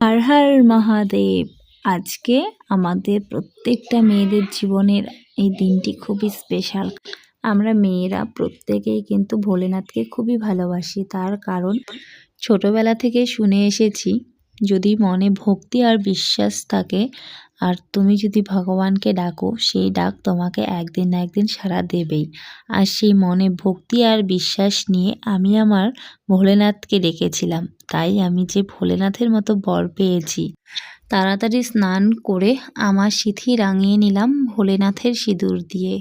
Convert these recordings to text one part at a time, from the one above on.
হার হার মহাদেব, আজকে আমাদের প্রত্যেকটা মেয়েদের জীবনের এই দিনটি খুবই স্পেশাল আমরা মেয়েরা প্রত্যেকেই কিন্তু ভোলেনাথকে খুবই ভালোবাসি, তার কারণ ছোটবেলা থেকে শুনে এসেছি, যদি মনে ভক্তি আর বিশ্বাস থাকে আর তুমি যদি ভগবানকে ডাকো, সেই ডাক তোমাকে একদিন না একদিন সাড়া দেবেই। আর সেই মনে ভক্তি আর বিশ্বাস নিয়ে আমি আমার ভোলেনাথকে ডেকেছিলাম। তাই আমি যে ভোলেনাথের মতো বর পেয়েছি। তাড়াতাড়ি স্নান করে আমার সিথি রাঙিয়ে নিলাম ভোলেনাথের সিঁদুর দিয়ে।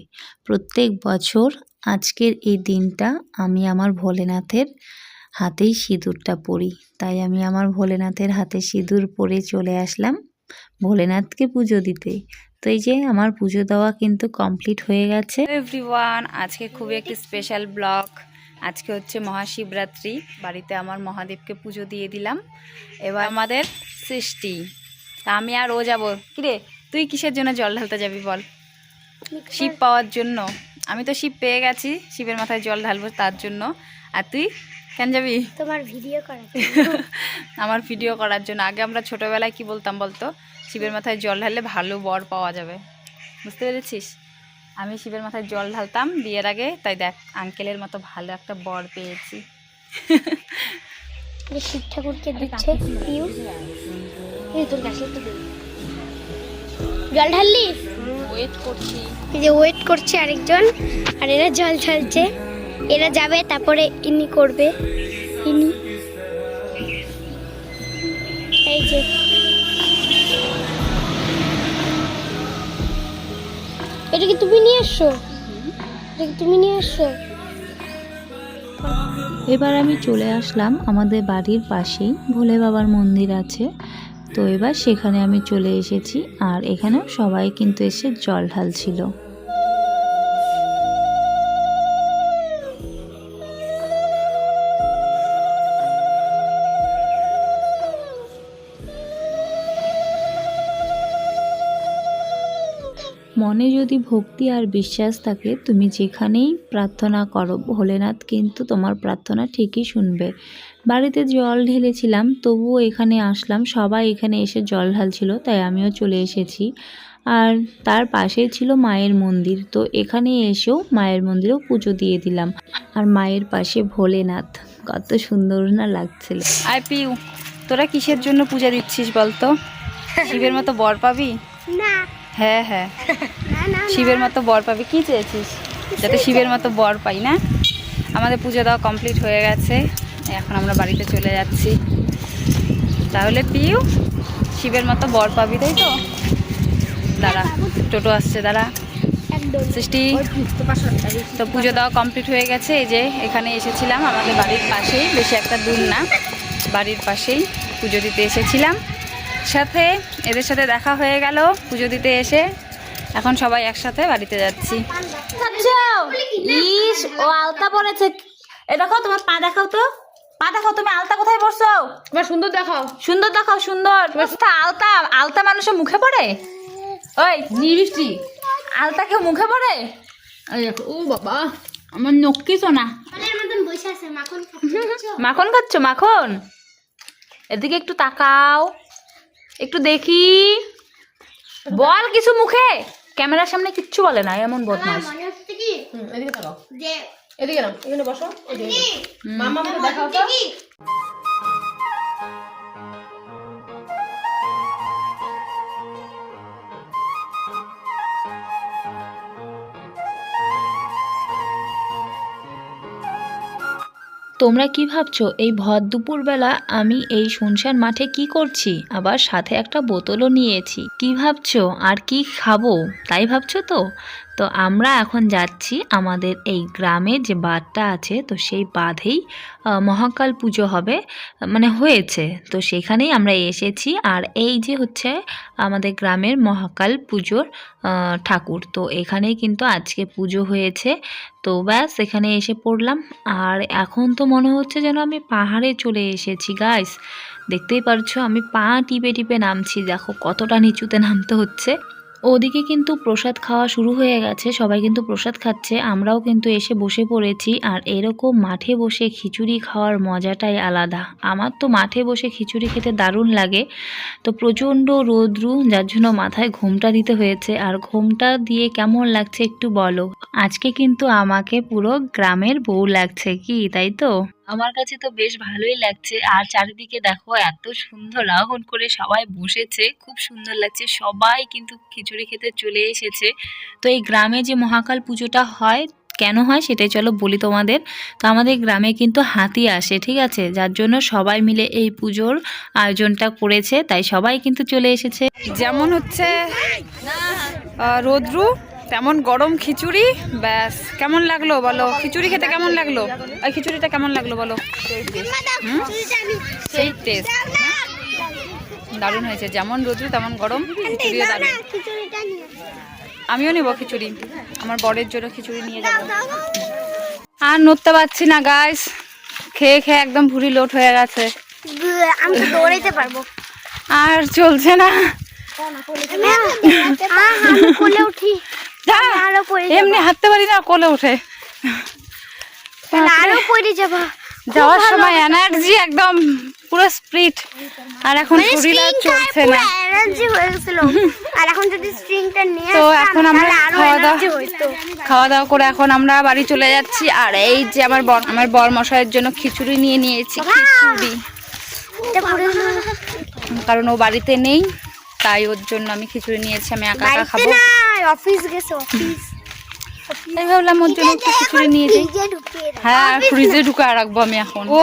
প্রত্যেক বছর আজকের এই দিনটা আমি আমার ভোলেনাথের হাতেই সিঁদুরটা পরি। তাই আমি আমার ভোলেনাথের হাতে সিঁদুর পরে চলে আসলাম। ভোলেনাথকে পুজো দিতে। তো এই যে আমার পুজো দেওয়া কিন্তু কমপ্লিট হয়ে গেছে। এভরিওয়ান আজকে খুবই একটি স্পেশাল ব্লগ আজকে হচ্ছে মহাশিবরাত্রি বাড়িতে আমার মহাদেবকে পুজো দিয়ে দিলাম। এবার আমাদের সৃষ্টি। তা আমি আর ও যাব। কিরে তুই কিসের জন্য জল ঢালতে যাবি বল? শিব পাওয়ার জন্য। আমি তো শিব পেয়ে গেছি শিবের মাথায় জল ঢালবো তার জন্য। আর তুই? কেন যাবি? তোমার ভিডিও করা আমার ভিডিও করার জন্য। আগে আমরা ছোটোবেলায় কি বলতাম বলতো? শিবের মাথায় জল ঢাললে ভালো বর পাওয়া যাবে। বুঝতে পেরেছিস? আমি শিবের মাথায় জল ঢালতাম বিয়ের আগে। তাই দেখ আঙ্কেলের মতো ভালো একটা বর পেয়েছি। শিব ঠাকুরকে দিচ্ছে। জল ঢাললি? ওয়েট করছি। এই যে ওয়েট করছে আরেকজন আর এরা জল ঢালছে। এরা যাবে তারপরে ইনি করবে। ইনি। এই যে। এটা কি তুমি নিয়ে এসছো? এটা কি তুমি নিয়ে এসছো? এবার আমি চলে আসলাম আমাদের বাড়ির পাশেই ভোলে বাবার মন্দির আছে। তো এবার সেখানে আমি চলে এসেছি আর এখানেও সবাই কিন্তু এসে জল ঢালছিল। মনে যদি ভক্তি আর বিশ্বাস থাকে, তুমি যেখানেই প্রার্থনা করো, ভোলেনাথ কিন্তু তোমার প্রার্থনা ঠিকই শুনবে। বাড়িতে জল ঢেলেছিলাম তবুও এখানে আসলাম। সবাই এখানে এসে জল ঢালছিল তাই আমিও চলে এসেছি। আর তার পাশেই ছিল মায়ের মন্দির তো এখানে এসেও মায়ের মন্দিরেও পুজো দিয়ে দিলাম। আর মায়ের পাশে ভোলেনাথ কত সুন্দর না লাগছিল। আই পিউ তোরা কিসের জন্য পূজা দিচ্ছিস বলতো? শিবের মতো বর পাবি? না। হ্যাঁ হ্যাঁ। না না শিবের মতো বর পাবি কি চেয়েছিস? যাতে শিবের মতো বর পাই না? আমাদের পুজো দেওয়া কমপ্লিট হয়ে গেছে। এখন আমরা বাড়িতে চলে যাচ্ছি। তাহলে পিউ শিবের মতো বর পাবি তাই তো? দাঁড়া টোটো আসছে দাঁড়া। সৃষ্টি তো পুজো দেওয়া কমপ্লিট হয়ে গেছে। এই যে এখানে এসেছিলাম আমাদের বাড়ির পাশেই বেশি একটা দূর না বাড়ির পাশেই পুজো দিতে এসেছিলাম। সাথে এদের সাথে দেখা হয়ে গেল পুজো দিতে এসে। এখন সবাই একসাথে বাড়িতে যাচ্ছি? ইস ও আলতা পরেছে। এ দেখো তোমার পা দেখাও তো। তুমি আলতা কোথায় তোমার সুন্দর দেখাও। সুন্দর দেখাও সুন্দর। আলতা? আলতা মানুষের মুখে পড়ে? ওই নিবৃষ্টি আলতা কেউ মুখে পড়ে? ও বাবা আমার নক্কি সোনা। মাখন খাচ্ছ মাখন? এদিকে একটু তাকাও। একটু দেখি। বল কিছু মুখে। ক্যামেরার সামনে কিচ্ছু বলে না এমন বদমাস মনে হচ্ছে কি? এদিকে তাকাও যে এদিকে নাও এখানে বসো। এদিকে। মামা আমাকে দেখাও তো। তোমরা কি ভাবছ? এই ভর দুপুরবেলা আমি এই শুনশান মাঠে কি করছি? আবার সাথে একটা বোতলও নিয়েছি। কি ভাবছ? আর কি খাব? তাই ভাবছ তো? তো আমরা এখন যাচ্ছি আমাদের এই গ্রামে যে বাঁধটা আছে, তো সেই বাঁধেই মহাকাল পুজো হবে মানে হয়েছে। তো সেখানেই আমরা এসেছি। আর এই যে হচ্ছে আমাদের গ্রামের মহাকাল পুজোর ঠাকুর। তো এখানেই কিন্তু আজকে পুজো হয়েছে। তো ব্যাস, এখানে এসে পড়লাম। আর এখন তো মনে হচ্ছে যেন আমি পাহাড়ে চলে এসেছি গাইস দেখতেই পারছ, আমি পা টিপে টিপে নামছি। দেখো কতটা নিচুতে নামতে হচ্ছে। ওদিকে কিন্তু প্রসাদ খাওয়া শুরু হয়ে গেছে, সবাই কিন্তু প্রসাদ খাচ্ছে, আমরাও কিন্তু এসে বসে পড়েছি, আর এরকম মাঠে বসে খিচুড়ি খাওয়ার মজাটাই আলাদা। আমার তো মাঠে বসে খিচুড়ি খেতে দারুণ লাগে, তো প্রচণ্ড রোদ্রু, যার জন্য মাথায় ঘোমটা দিতে হয়েছে, আর ঘোমটা দিয়ে কেমন লাগছে একটু বলো। আজকে কিন্তু আমাকে পুরো গ্রামের বউ লাগছে কি, তাই তো? আমার কাছে তো বেশ ভালোই লাগছে। আর চারিদিকে দেখো, এত সুন্দর রাউন্ড করে সবাই বসেছে। খুব সুন্দর লাগছে। সবাই কিন্তু খিচুড়ি খেতে চলে এসেছে। তো এই গ্রামে যে মহাকাল পুজোটা হয়, কেন হয় সেটাই চলো বলি তোমাদের। তো আমাদের গ্রামে কিন্তু হাতি আসে, ঠিক আছে? যার জন্য সবাই মিলে এই পুজোর আয়োজনটা করেছে। তাই সবাই কিন্তু চলে এসেছে। যেমন হচ্ছে রোদ্রু তেমন গরম খিচুড়ি ব্যাস। কেমন লাগল বলো? খিচুড়ি খেতে কেমন লাগল? ওই খিচুড়িটা কেমন লাগল বলো? সেই টেস্ট দারুণ হয়েছে। যেমন রোদ্রু তেমন গরম। খিচুড়িও দারুণ। আমিও নেব খিচুড়ি। আমার বরের জন্য খিচুড়ি নিয়ে যাব। আর নড়তে পারছি না গাইস খেয়ে খেয়ে একদম ভুড়ি লোট হয়ে গেছে। আমি তো দৌড়াইতে পারব। আর চলছে না। আমি কোলে উঠি। এমনি হাঁটতে পারি না কোলে উঠে। আরও পড়ে যাব। যাওয়ার সময় এনার্জি একদম পুরো স্প্রিট আর এখন শরীর আর চলছে না। এনার্জি হয়ে গেছিল। আর এখন যদি স্ট্রিংটা নিয়ে তো এখন আমরা খাওয়া দাওয়া খাওয়া দাওয়া করে এখন আমরা বাড়ি চলে যাচ্ছি। আর এই যে আমার বর আমার বর মশাইয়ের জন্য খিচুড়ি নিয়ে নিয়েছি খিচুড়ি। কারণ ও বাড়িতে নেই তাই ওর জন্য আমি খিচুড়ি নিয়েছি আমি একা একা খাব। অফিস গেছে অফিস তাই ভাবলাম ওর জন্য একটু খিচুড়ি নিয়ে যাই। ফ্রিজে ঢুকিয়ে রাখ। হ্যাঁ ফ্রিজে ঢুকায় রাখব আমি এখন। ও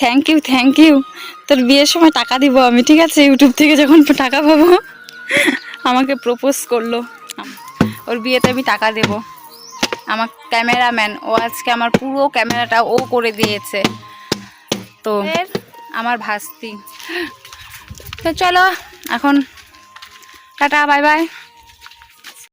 থ্যাংক ইউ থ্যাংক ইউ তোর বিয়ের সময় টাকা দিব আমি ঠিক আছে? ইউটিউব থেকে যখন টাকা পাবো আমাকে প্রপোজ করল। ওর বিয়েতে আমি টাকা দেব। আমার ক্যামেরাম্যান ও আজকে আমার পুরো ক্যামেরাটা ও করে দিয়েছে। তো আমার ভাস্তি। তো চলো এখন টাটা বাই বাই